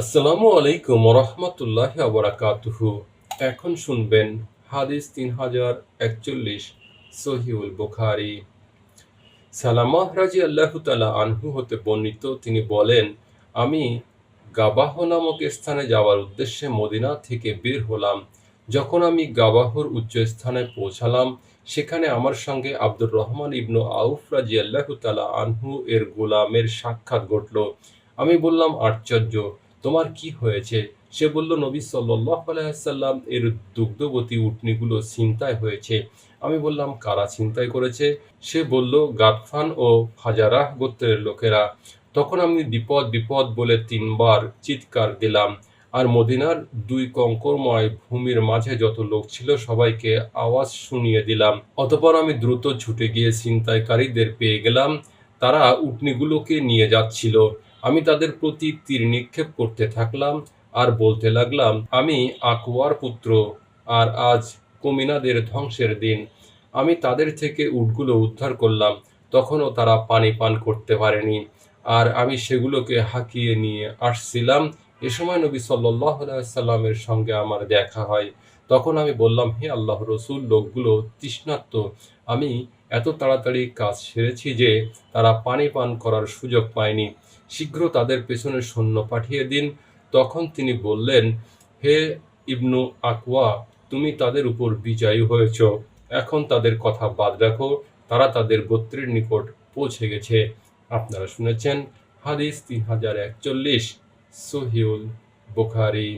আসসালামু আলাইকুম রহমতুল্লাহ আবরাকাতুহু এখন শুনবেন হাদিস তিন হাজার একচল্লিশ সহিউল বুখারি। সালামাহ রাজি আল্লাহ তালা আনহু হতে বর্ণিত তিনি বলেন, আমি গাবাহ নামক স্থানে যাওয়ার উদ্দেশ্যে মদিনা থেকে বের হলাম। যখন আমি গাবাহর উচ্চ স্থানে পৌঁছালাম, সেখানে আমার সঙ্গে আব্দুর রহমান ইবনু আউফ রাজি আল্লাহ তালা আনহু এর গোলামের সাক্ষাৎ ঘটল। আমি বললাম, আশ্চর্য! তোমার কি হয়েছে? সে বলল, নবী সাল্লাহ আলাইসাল্লাম এর দুগ্ধবতী উটনিগুলো ছিনতাই হয়েছে। আমি বললাম, কারা ছিনতাই করেছে? সে বলল গাতফান ও ফাজারাহ গোত্রের লোকেরা। তখন আমি বিপদ বিপদ বলে তিনবার চিৎকার দিলাম। আর মদিনার দুই কঙ্করময় ভূমির মাঝে যত লোক ছিল, সবাইকে আওয়াজ শুনিয়ে দিলাম। অতপর আমি দ্রুত ছুটে গিয়ে ছিনতাইকারীদের পেয়ে গেলাম। তারা উটনিগুলোকে নিয়ে যাচ্ছিল। আমি তাদের প্রতি তীর নিক্ষেপ করতে থাকলাম আর বলতে লাগলাম, আমি আকুয়ার পুত্র আর আজ কমিনাদের ধ্বংসের দিন। আমি তাদের থেকে উটগুলো উদ্ধার করলাম, তখনও তারা পানি পান করতে পারেনি। আর আমি সেগুলোকে হাঁকিয়ে নিয়ে আসছিলাম। এ সময় নবী সাল্লামের সঙ্গে আমার দেখা হয়। তখন আমি বললাম, হে আল্লাহ রসুল, লোকগুলো তৃষ্ণার্ত। আমি এত তাড়াতাড়ি কাজ সেরেছি যে তারা পানি পান করার সুযোগ পায়নি। শীঘ্র তাদের পেছনে সৈন্য পাঠিয়ে দিন। তখন তিনি বললেন, হে ইবনু আকওয়া, তুমি তাদের উপর বিজয়ী হয়েছ। এখন তাদের কথা বাদ রাখো। তারা তাদের গোত্রের নিকট পৌঁছে গেছে। আপনারা শুনেছেন হাদিস তিন হাজার একচল্লিশ, সহিউল বুখারি।